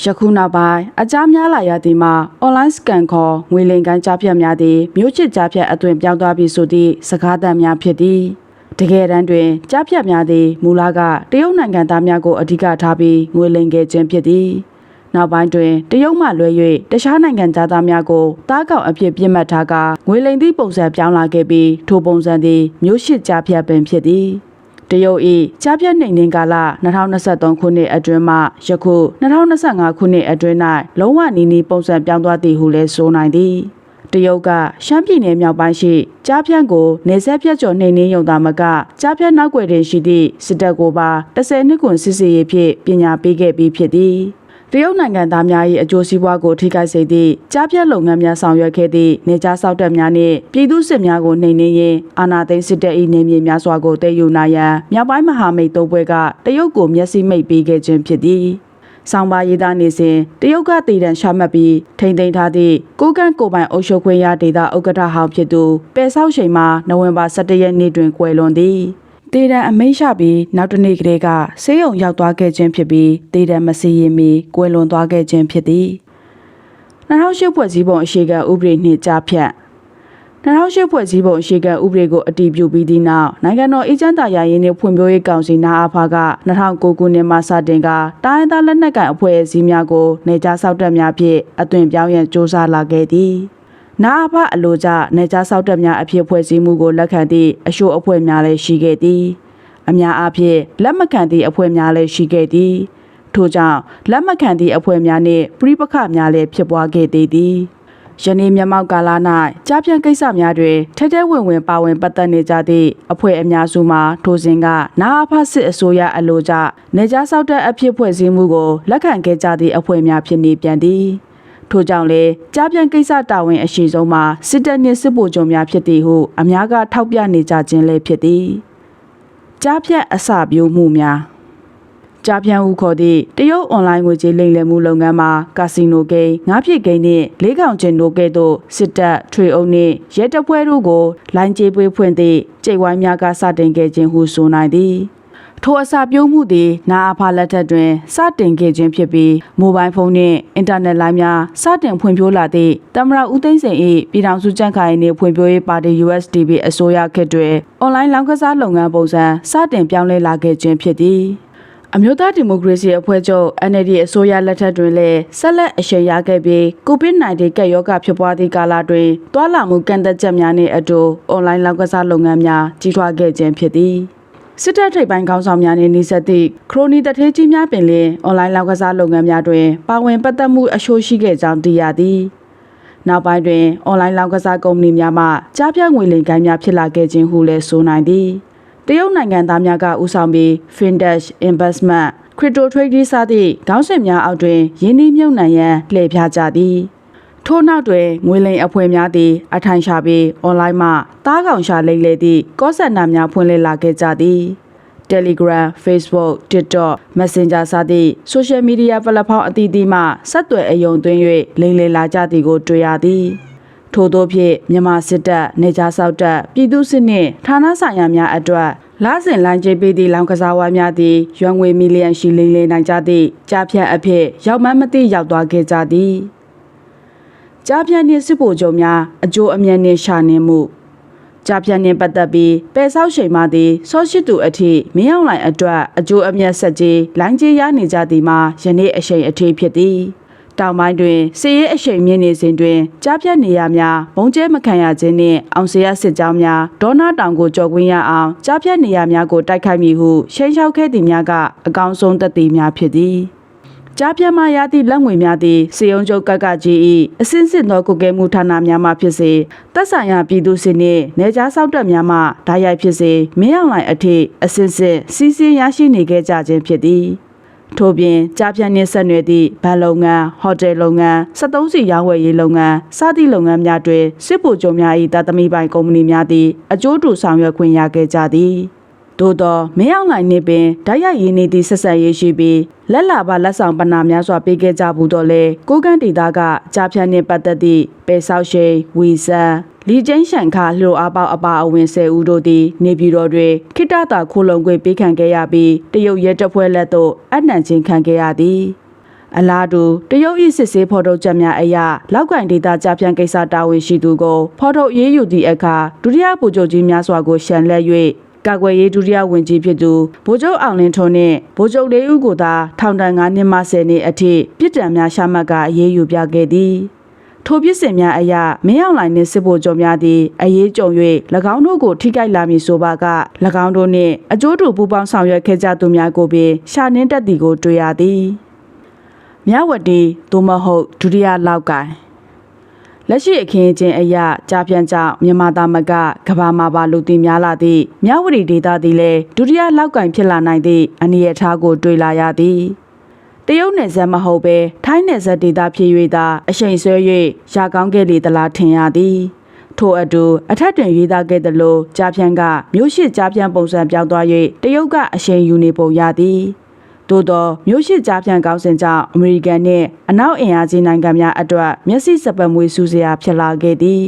ယခုနောက်ပိုင်းအကြမ်းများလာရသည်မှာ online scan ခေါ်ငွေလိမ်ကိုင်းကြားဖြတ်များသည်မြို့ချစ်ကြားဖြတ်အသွင်ပြောင်းသွားပြီဆိုသည့်စကားသံများဖြစ်သည်တကယ်တမ်းတွင်ကြားဖြတ်များသည်မူလကတရုတ်နိုင်ငံသားများကိုအဓိကထားပြီးငွေလိမ်ခဲ့ခြင်းဖြစ်သည်နောက်ပိုင်းတွင်တရုတ်မှလွဲ၍တခြားနိုင်ငံသားများကိုတားကောင်အဖြစ်ပြစ်မှတ်ထားကငွေလိမ်သည့်ပုံစံပြောင်းလာခဲ့ပြီးထိုပုံစံသည်မြို့ရှိကြားဖြတ်ပင်ဖြစ်သည် တရုတ်၏ကြားပြတ်နှိမ်နှင်းကာလ2023ခုနှစ်အတွင်းမှယခု2025ခုနှစ်အတွင်း၌လုံးဝနီးနီးပုံစံပြောင်းသွားသည်ဟုလည်းဆိုနိုင်သည်တရုတ်ကရှမ်းပြည်နယ်မြောက်ပိုင်းရှိကြားပြန့်ကိုနေဆက်ပြတ်ကျော်နှိမ်နှင်းရုံသာမကကြားပြန့်နောက်ွယ်တွင်ရှိသည့်စစ်တပ်ကိုပါ10နှစ်ကွန်စစ်စီရေးဖြင့်ပညာပေးခဲ့ပြီးဖြစ်သည် တရုတ်နိုင်ငံသားများ၏အကျိုးစီးပွားကိုထိခိုက်စေသည့်ကြားပြတ်လုပ်ငန်းများဆောင်ရွက်ခဲ့သည့်နေကြားစောက်တပ်များနှင့်ပြည်သူစစ်များကိုနှိမ်နင်းရင်းအာဏာသိမ်းစစ်တပ်၏နေမြေများစွာကိုတည်ယူနိုင်ရန်မြောက်ပိုင်းမဟာမိတ်သုံးဘွဲကတရုတ်ကိုမျက်စိမိတ်ပေးခဲ့ခြင်းဖြစ်သည်။ဆောင်းပါးရေးသားနေစဉ်တရုတ်ကတည်တံရှာမှတ်ပြီးထိမ့်သိမ်းထားသည့်ကိုကန့်ကိုပိုင်အုပ်ချုပ်ခွင့်ရဒေသဥက္ကဋ္ဌဟောင်းဖြစ်သူပယ်ဆောက်ချိန်မှာနိုဝင်ဘာ17ရက်နေ့တွင်ကွယ်လွန်သည်။ ဒေဒန်အမိန့်ချပြီးနောက်တစ်နေ့ကလေးကဆေးရုံရောက်သွားခဲ့ခြင်းဖြစ်ပြီးဒေဒန်မစီရင်မီကွယ်လွန်သွားခဲ့ခြင်းဖြစ်သည်2008ဖွဲ့စည်းပုံအရှိကဥပဒေနှင့်ကြားဖြတ်2008ဖွဲ့စည်းပုံအရှိကဥပဒေကိုအတည်ပြုပြီးသည့်နောက်နိုင်ငံတော်အေဂျင့်တာယာရေးနှင့်ဖွံ့ဖြိုးရေးကောင်စီနာအဖာက2009ခုနှစ်မှစတင်ကတိုင်းဒေသလက်နက်ကိုင်အဖွဲ့အစည်းများကိုနေကြားဆောက်တက်များဖြင့်အသွင်ပြောင်းရန်စ조사လာခဲ့သည်။ နာအဖအလိုကျနေကြားဆောက်တက်များအဖြစ်ဖွဲ့စည်းမှုကိုလက်ခံသည့်အရှို့အဖွဲ့များလည်းရှိခဲ့သည်။အများအားဖြင့်လက်မခံသည့်အဖွဲ့များလည်းရှိခဲ့သည်။ထို့ကြောင့်လက်မခံသည့်အဖွဲ့များနှင့်ပြိပခများလည်းဖြစ်ပွားခဲ့သေးသည်။ယနေ့မြတ်မောက်ကာလ၌ကြားပြန်ကိစ္စများတွင်ထဲထဲဝင်ဝင်ပါဝင်ပတ်သက်နေကြသည့်အဖွဲ့အများစုမှာထိုစဉ်ကနာအဖစစ်အစိုးရအလိုကျနေကြားဆောက်တဲ့အဖြစ်ဖွဲ့စည်းမှုကိုလက်ခံခဲ့ကြသည့်အဖွဲ့များဖြစ်နေပြန်သည်။ ထို့ကြောင့်လေကြားပြန်ကိစ္စတာဝန်အရှိဆုံးမှာစစ်တပ်နှင့်စစ်ဗိုလ်ချုပ်များဖြစ်သည်ဟုအများကထောက်ပြနေကြခြင်းလည်းဖြစ်သည်။ကြားဖြတ်အစပြိုးမှုများကြားပြန်ဦးခေါ်သည့်တရုတ်အွန်လိုင်းငွေကြေးလိမ်လည်မှုလုပ်ငန်းမှာကာစီနိုဂိမ်းငါးဖြစ်ဂိမ်းနှင့်လေးကောင်ကျင်တို့ကဲ့သို့စစ်တပ်ထွေအုပ်နှင့်ရဲတပ်ဖွဲ့တို့ကိုလိုင်းကြေးပွေးဖွင့်သည့်ကြိတ်ဝိုင်းများကစတင်ခဲ့ခြင်းဟုဆိုနိုင်သည် ထိုအစာပြုံးမှုသည်နာအဖာလက်ထက်တွင်စတင်ခဲ့ခြင်းဖြစ်ပြီးမိုဘိုင်းဖုန်းနှင့်အင်တာနက်လိုင်းများစတင်ဖွံ့ဖြိုးလာသည့်တမရဦးသိန်းစိန်၏ပြည်ထောင်စုကြံ့ခိုင်ရေးနှင့်ဖွံ့ဖြိုးရေးပါတီ USDP အစိုးရခေတ်တွင်အွန်လိုင်းလောင်းကစားလုပ်ငန်းပုံစံစတင်ပြောင်းလဲလာခဲ့ခြင်းဖြစ်သည်အမျိုးသားဒီမိုကရေစီအဖွဲ့ချုပ် NLD အစိုးရလက်ထက်တွင်လည်းဆက်လက်အရှိန်ရခဲ့ပြီး COVID-19 ကပ်ရောဂါဖြစ်ပွားသည့်ကာလတွင်တွာလာမှုကန့်သက်ချက်များနှင့်အတူအွန်လိုင်းလောက်ကစားလုပ်ငန်းများကြီးထွားခဲ့ခြင်းဖြစ်သည် စစ်တပ်ထိပ်ပိုင်းခေါင်းဆောင်များနှင့်နှိစက်သည့်ခရိုနီတထေးကြီးများပင်လင်အွန်လိုင်းလောက်ကစားလုပ်ငန်းများတွင်ပါဝင်ပတ်သက်မှုအရှိုးရှိခဲ့ကြောင်းသိရသည်နောက်ပိုင်းတွင်အွန်လိုင်းလောက်ကစားကုမ္ပဏီများမှကြားပြငွေလိမ်ကိုင်းများဖြစ်လာခဲ့ခြင်းဟုလည်းဆိုနိုင်သည်တရုတ်နိုင်ငံသားများကဦးဆောင်ပြီး Findash Investment Crypto Trading စသည့်ခေါင်းစဉ်များအောက်တွင်ယင်းနှိမ့်မြုပ်နှံရန်လှည့်ဖျားကြသည် ထို့နောက်တွင်ငွေလိမ်အဖွဲ့များသည် အထိုင်ရှာပြီးအွန်လိုင်းမှတားကောင်ရှာလိမ့်လေသည့်ကော့ဆက်နာများဖွင့်လှစ်လာခဲ့ကြသည် Telegram, Facebook, TikTok, Messenger စသည့် Social Media Platform အသီးသီးမှဆက်သွယ်အယုံသွင်း၍လိမ်လည်လာကြသည်ကိုတွေ့ရသည်ထို့သောဖြင့်မြန်မာစစ်တပ်နေကြားဆောက်တပ်ပြည်သူစစ်နှင့်ဌာနဆိုင်ရာများအတွက်လာစဉ်လိုင်းကျေးပေးသည့်လောင်ကစားဝါးများသည်ရွမ်ငွေမီလီယံရှိလိမ့်လိမ့်နိုင်ကြသည့်ကြားဖြတ်အဖြစ်ရောက်မှန်းမသိရောက်သွားခဲ့ကြသည် ကြားဖြတ်နှင့်စစ်ဗိုလ်ချုပ်များအကျိုးအမြတ်နှင့်ရှာနေမှုကြားဖြတ်နှင့်ပတ်သက်ပြီးပယ်ဆောက်ချိန်မှသည်ဆောရှိသူအထိမင်းအောင်လိုင်အတွက်အကျိုးအမြတ်ဆက်ကြီးလိုင်းကြီးရနေကြသည်မှာယနေ့အချိန်အထိဖြစ်သည်တောင်ပိုင်းတွင်စီရဲအရှိန်မြင့်နေစဉ်တွင်ကြားပြတ်နေရများဘုံကျဲမခံရခြင်းနှင့်အောင်စရစစ်ကြောင်းများဒေါနာတောင်ကိုကြော်ကွင်းရအောင်ကြားပြတ်နေရများကိုတိုက်ခိုက်မိဟုရှိန်လျှောက်ခဲ့သည်များကအကောင်းဆုံးသက်သေများဖြစ်သည် ကြားပြတ်မှရသည့်လက်ငွေများသည်စေယုံချုပ်ကကကြီး၏အစင်းစစ်သောကုကဲမှုဌာနများမှဖြစ်စေတပ်ဆိုင်ရာပြည်သူစစ်နှင့်နေကြားဆောက်တပ်များမှဓာတ်ရိုက်ဖြစ်စေမင်းအောင်လှိုင်အထိအစင်းစစ်စီးစင်းရရှိနေခဲ့ကြခြင်းဖြစ်သည်ထို့ပြင်ကြားပြန့်နှင့်ဆက်နွယ်သည့်ဗန်လုပ်ငန်းဟိုတယ်လုပ်ငန်း73စီရောင်းဝယ်ရေးလုပ်ငန်းစသည့်လုပ်ငန်းများတွင်စစ်ဗိုလ်ချုပ်များ၏တာသမီပိုင်ကုမ္ပဏီများသည်အကျိုးတူဆောင်ရွက်ခွင့်ရခဲ့ကြသည် သို့သောမင်းအောင်လှိုင်နှင့်ပင်ဓာတ်ရိုက်ရင်းနှီးသည့်ဆက်ဆက်ရေးရှိပြီးလက်လာပါလက်ဆောင်ပနာများစွာပေးခဲ့ကြဘူးတော့လေကိုကန့်ဒေတာကကြားဖြတ်နှင့်ပတ်သက်သည့်ပေဆောက်ရှိန်ဝီဆန်လီကျင်းရှန်ခါလှိုအားပေါအပါအဝင်၁၀ဦးတို့သည်နေပြည်တော်တွင်ခိတတာခိုလုံခွင့်ပေးခံခဲ့ရပြီးတရုတ်ရဲတပ်ဖွဲ့လက်သို့အနှံ့ချင်းခံခဲ့ရသည်အလားတူတရုတ်ဤစစ်ဆေးဖော်ထုတ်ချက်များအရလောက်ကင်ဒေတာကြာပြန်ကိစ္စတာဝန်ရှိသူကိုဖော်ထုတ်ရေးယူသည့်အခါဒုတိယဗိုလ်ချုပ်ကြီးများစွာကိုရှန်လက်၍ ကာကွယ်ရေးဒုတိယဝန်ကြီးဖြစ်သူဗိုလ်ချုပ်အောင်လင်းထွန်းနှင့်ဗိုလ်ချုပ်လေးဦးကိုသာထောင်ဒဏ်9နှစ်မှ10နှစ်အထိပြစ်ဒဏ်များချမှတ်ကာအရေးယူပြခဲ့သည်ထိုပြစ်စင်များအရမင်းအောင်လှိုင်နှင့်စစ်ဗိုလ်ချုပ်များသည်အရေးကြုံ၍၎င်းတို့ကိုထိခိုက်လာမည်ဆိုပါက၎င်းတို့နှင့်အကျိုးတူပူးပေါင်းဆောင်ရွက်ခဲ့ကြသူများကိုပင်ရှာနှင်းတက်သည်ကိုတွေ့ရသည်မြဝတီသို့မဟုတ်ဒုတိယလောက်ကိုင် လက်ရှိအခင်းအကျင်းအရာကြားပြန်ကြောင့်မြန်မာသားမကကဘာမှာပါလူသိများလာသည့်မြဝတီဒေသသည်လည်းဒုတိယလောက်ကင်ဖြစ်လာနိုင်သည့်အနေအထားကိုတွေ့လာရသည်တရုတ်နယ်စပ်မဟုတ်ပဲထိုင်းနယ်စပ်ဒေသဖြစ်၍သာအရှိန်ဆွဲ၍ရာကောင်းခဲ့လေသလားထင်ရသည်ထို့အတူအထက်တွင်ရေးသားခဲ့သလိုကြားဖြန့်ကမြို့ရှိကြားဖြန့်ပုံစံပြောင်းသွား၍တရုတ်ကအရှိန်ယူနေပုံရသည် သို့သောမြို့ရှိကြားဖြန့်ကောင်းစဉ်ကြောင့်အမေရိကန်နှင့်အနောက်အင်အားကြီးနိုင်ငံများအတွက်မျက်စိစပတ်မွေးစူးစရာဖြစ်လာခဲ့သည်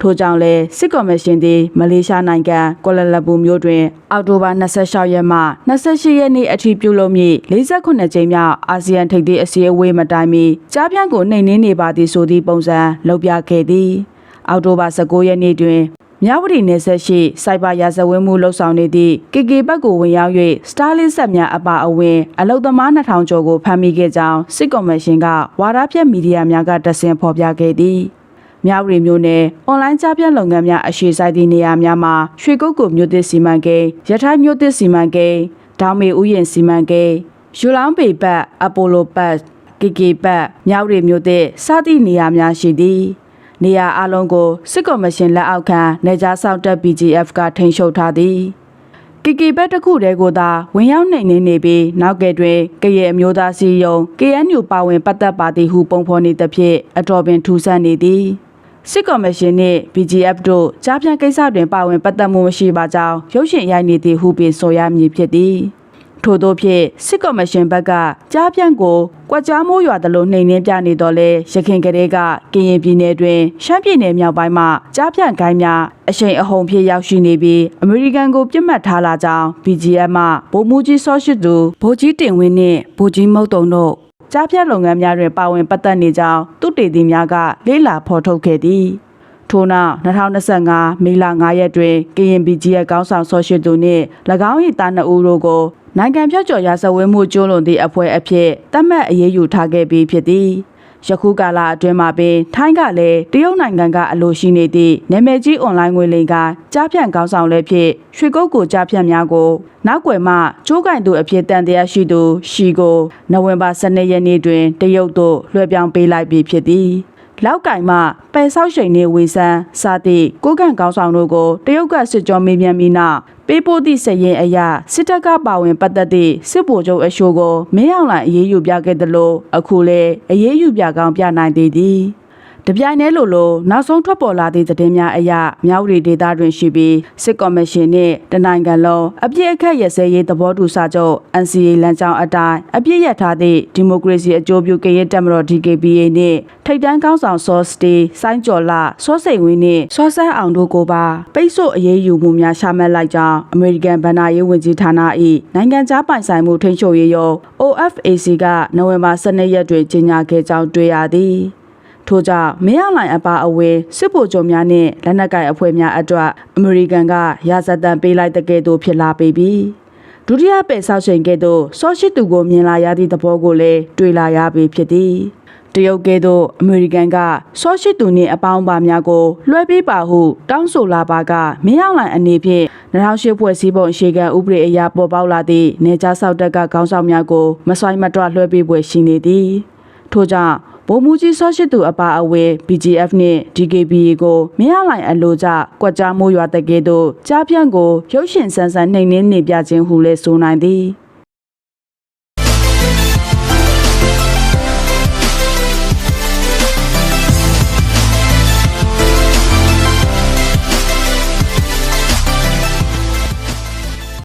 ထို့ကြောင့်လဲစစ်ကော်မရှင်သည်မလေးရှားနိုင်ငံကွာလာလမ်ပူမြို့တွင် အောက်တိုဘာ26ရက်မှ28ရက်နေ့အထိပြုလုပ်မည့်48ကြိမ်မြောက်အာဆီယံထိပ်သီးအစည်းအဝေးမတိုင်မီကြားပြန့်ကိုနှိမ်နင်းနေပါသည်ဆိုသည့်ပုံစံလုပ်ပြခဲ့သည်အောက်တိုဘာ19ရက်နေ့တွင် မြဝတီနယ်ဆက်ရှိစိုက်ဘာရာဇဝင်းမှုလှုပ်ဆောင်နေသည့်ကေကေဘက်ကိုဝင်ရောက်၍စတားလင်းဆက်များအပါအဝင်အလုသမား2000ကျော်ကိုဖမ်းမိခဲ့ကြောင်းစစ်ကော်မရှင်ကဝါဒဖြန့်မီဒီယာများကတဆင့်ဖော်ပြခဲ့သည်မြဝတီမြို့နယ်အွန်လိုင်းကြားပြန့်လုပ်ငန်းများအရှိဆိုင်သည့်နေရာများမှာရွှေကုတ်ကိုမြို့သစ်စီမံကိန်းရထိုင်းမြို့သစ်စီမံကိန်းဒေါင်းမေဥယျာဉ်စီမံကိန်းယူလောင်းပေပတ်အပိုလိုပတ်ကီကီပတ်မြဝတီမြို့သစ်စသည့်နေရာများရှိသည် နေရာအလုံးကိုစစ်ကော်မရှင်လက်အောက်ခံနေကြားစောက်တပ် BGF ကထိန်းချုပ်ထားသည်ကီကီဘက်တစ်ခုတည်းကိုသာဝင်ရောက်နိုင်နေနေပြီးနောက်ကဲတွင်ကရဲ့အမျိုးသားစီယုံ KNU ပါဝင်ပတ်သက်ပါသည်ဟုပုံဖော်နေသဖြင့်အတော်ပင်ထူးဆန်းနေသည်စစ်ကော်မရှင်နှင့် BGF တို့ကြားပြန်ကိစ္စတွင်ပါဝင်ပတ်သက်မှုမရှိပါကြောင်းရုပ်ရှင်ရိုက်နေသည်ဟုပင်ဆိုရမည်ဖြစ်သည် ထို့သောဖြင့်စစ်ကော်မရှင်ဘက်ကကြားပြန်ကိုကွက်ကြားမိုးရွာသလိုနှိမ်နှင်းပြနေတော့လဲရခိုင်ကလေးကကရင်ပြည်နယ်တွင်ရှမ်းပြည်နယ်မြောက်ပိုင်းမှကြားပြန်ကိုင်းများအရှိန်အဟုန်ဖြစ်ရောက်ရှိနေပြီးအမေရိကန်ကိုပြစ်မှတ်ထားလာကြောင်း BGF မှဗိုလ်မှူးကြီးစောရှိသူဗိုလ်ကြီးတင်ဝင်းနှင့်ဗိုလ်ကြီးမုတ်တုံတို့ကြားဖြတ်လုပ်ငန်းများတွင်ပါဝင်ပတ်သက်နေကြောင်းသူတေသီများကလေးလာဖော်ထုတ်ခဲ့သည်ထို့နောက်2025မေလ9ရက်တွင်ကရင်ပြည်ကြီးရဲ့ကောင်းဆောင်ဆော့ရှိသူနှင့်၎င်း၏တာနှစ်ဦးတို့ကို နိုင်ငံဖြတ်ကျော်ရာဇဝဲမှုကျူးလွန်သည့်အဖွဲ့အဖြစ်တတ်မှတ်အရေးယူထားခဲ့ပြီးဖြစ်သည်ယခုကာလအတွင်းမှာပင်ထိုင်းကလည်းတရုတ်နိုင်ငံကအလိုရှိနေသည့်နာမည်ကြီးအွန်လိုင်းငွေလိမ်ကကြားဖြန့်ကောင်းဆောင်လည်းဖြစ်ရွှေကုတ်ကိုကြားဖြန့်များကိုနောက်ွယ်မှကျိုးကင်သူအဖြစ်တန်တရားရှိသူရှီကိုနိုဝင်ဘာ12ရက်နေ့တွင်တရုတ်သို့လွှဲပြောင်းပေးလိုက်ပြီးဖြစ်သည် လောက်ကင်မှပယ်ဆောက်ရှိန်နေဝေဆန်းစသည့်ကိုကန့်ကောင်းဆောင်တို့ကိုတရုတ်ကစစ်ကြောမေးမြန်းပြီးနောက်ပေးပို့သည့်စည်ရင်အရာစစ်တပ်ကပါဝင်ပတ်သက်သည့်စစ်ဗိုလ်ချုပ်အရှိုးကိုမင်းအောင်လှိုင်အေးအေးယူပြခဲ့သလိုအခုလည်းအေးအေးယူပြကောင်းပြနိုင်သေးသည် တပြိုင်တည်းလိုလိုနောက်ဆုံးထွက်ပေါ်လာသည့်သတင်းများအရမြောက်ရီဒေတာတွင်ရှိပြီးစစ်ကော်မရှင်နှင့်တနိုင်ငံလုံးအပြစ်အခက်ရစဲရေးသဘောတူစာချုပ် NCA လမ်းကြောင်းအတိုင်းအပြစ်ရထားသည့်ဒီမိုကရေစီအကျိုးပြုကရင်တက်မတော် DKBA နှင့်ထိပ်တန်းကောင်းဆောင်စောစတေးစိုင်းကျော်လာစောစိန်ဝင်းနှင့်စောဆန်းအောင်တို့ကိုပါပိတ်ဆို့အရေးယူမှုများရှာမှတ်လိုက်ကြောင်းအမေရိကန်ဗဏ္ဍာရေးဝန်ကြီးဌာန၏နိုင်ငံခြားပိုင်ဆိုင်မှုထိန်းချုပ်ရေးရုံး OFAC ကနိုဝင်ဘာ12ရက်တွင်ကြေညာခဲ့ကြောင်းတွေ့ရသည် ထို့ကြောင့်မင်းအောင်လှိုင်အပါအဝင်စစ်ဗိုလ်ချုပ်များနဲ့လက်နက်ကိုင်အဖွဲ့များအတွက်အမေရိကန်ကရာဇသံပေးလိုက်တဲ့ကဲ့သို့ဖြစ်လာပေပြီဒုတိယပယ်ဆောက်ချိန်ကဲ့သို့ဆော့ရှစ်သူကိုမြင်လာရသည့်သဘောကိုလည်းတွေ့လာရပြီဖြစ်သည်တရုတ်ကဲ့သို့အမေရိကန်ကဆော့ရှစ်သူနှင့်အပေါင်းပါများကိုလွှဲပေးပါဟုတောင်းဆိုလာပါကမင်းအောင်လှိုင်အနေဖြင့်2008ဖွဲ့စည်းပုံအခြေခံဥပဒေအရပေါ်ပေါက်လာသည့်နေကြားဆောက်တက်ကခေါင်းဆောင်များကိုမစွိုင်းမတွလွှဲပေးပွဲရှိနေသည်ထို့ကြောင့် ဗိုလ်မှူးကြီးဆော့ရှိသူအပါအဝင် BGF နှင့် DKBA ကိုမင်းအောင်လှိုင်အလို့ကြကွက်ကြားမိုးရွာတကယ်သို့ကြားပြန့်ကိုရုပ်ရှင်ဆန်းဆန်းနှိမ်နင်းနေပြခြင်းဟုလဲဆိုနိုင်သည်။